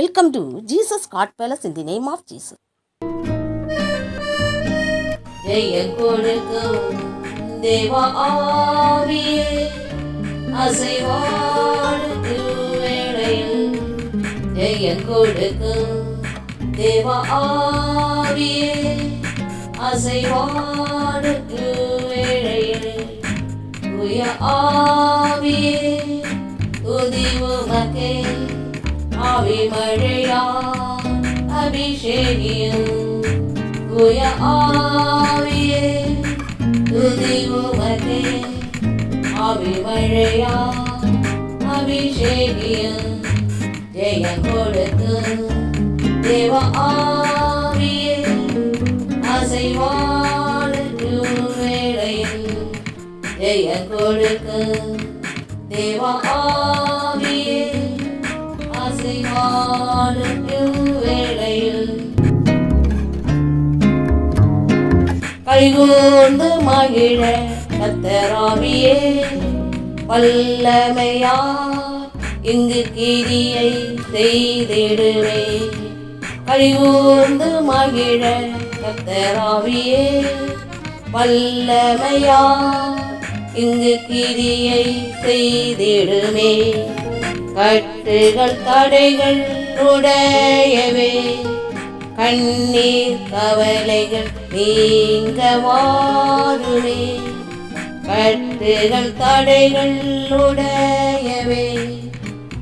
Welcome to Jesus God palace in the name of Jesus ஜெய கொடுக்கும் தேவ ஆவியே அசைவாடு திருவேளையில் ஜெய கொடுக்கும் தேவ ஆவியே அசைவாடு திருவேளையில் துய ஆவியே துதி உமக்கே ஆவி மழையா அபிஷேகியும் தூய ஆவியே துதி உமக்கே. ஆவி மழையா அபிஷேகியும் ஜெயம் கொடுத்து தேவ ஆவியே அசைவாடு வேளையில் ஜெயம் கொடுக்கு தேவ கைகூர்ந்து மகிழ கத்தராவியே வல்லமையார் இங்கு கீதியை செய்திடுவே. கைகூர்ந்து மகிழ கத்தராவியே வல்லமையார் இங்கு கிரியை செய்திடுமே. கட்டுகள் தடைகள் உடையவே. கண்ணீர் கவலைகள் நீங்க வாருமே கட்டுகள் தடைகள் உடையவே.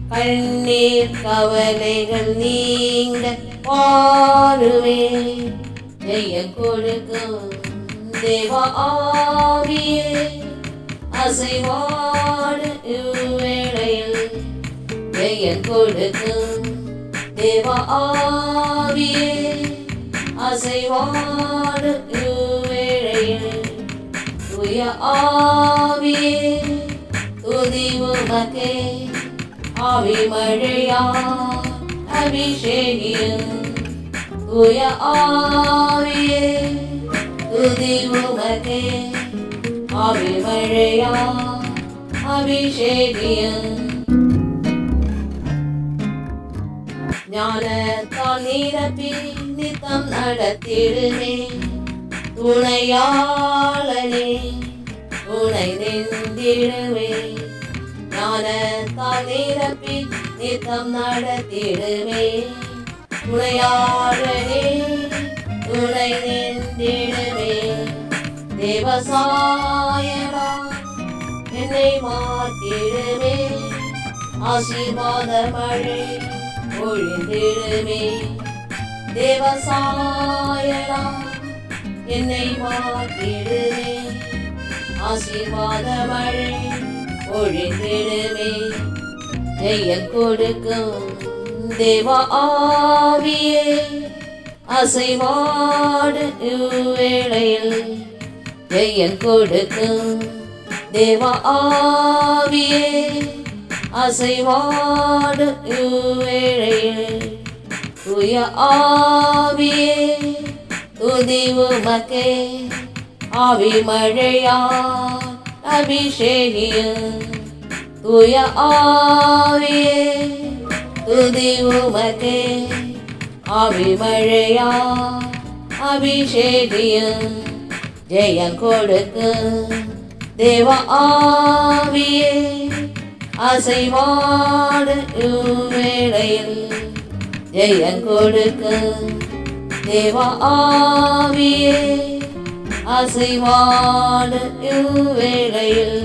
கண்ணீர் கவலைகள் நீங்க வாருமே ஜெய கொடுக்கும் தேவ ஆவியே. அசைவா ஜெயம் கொடுத்து தேவ ஆவியே அசைவாடு இவ்வேளையில் துய ஆவியே துதி உமக்கே. ஆவி மழையா அபிஷேகியும். துய ஆவியே துதி உமக்கே. ஆவி மழையா அபிஷேகியும். ஞானத்தால் நிரப்பி நித்தம் நடத்திடுமே. துணையாளனே துணை நின்றிடுமே ஞானத்தால் நிரப்பி நித்தம் நடத்திடுமே. துணையாளனே துணை நின்றிடுமே தேவசாயரா என்னை மாற்றிடுமே. ஆசீர்வாத மழை பொழிந்திடுமே தேவசாயலாம் என்னை மாற்றிடுமே ஆசீர்வாத மழை பொழிந்திடுமே ஜெயம் கொடுக்கும் தேவ ஆவியே அசைவாடு இவ்வேளையில். ஜெயம் கொடுக்கும் தேவ ஆவியே. அசைவாடு இவ்வேளையில் துய ஆவியே துதிவு உமக்கே ஆவி மழையா அபிஷேகிய துய ஆவியே துதிவு உமக்கே ஆவி மழையா அபிஷேகிய ஜெயம் கொடுக்கும் தேவ ஆவியே. அசைவாடு இவ்வேளையில் ஜெயம் கொடுக்க தேவா ஆவியே. அசைவாடு இவ்வேளையில்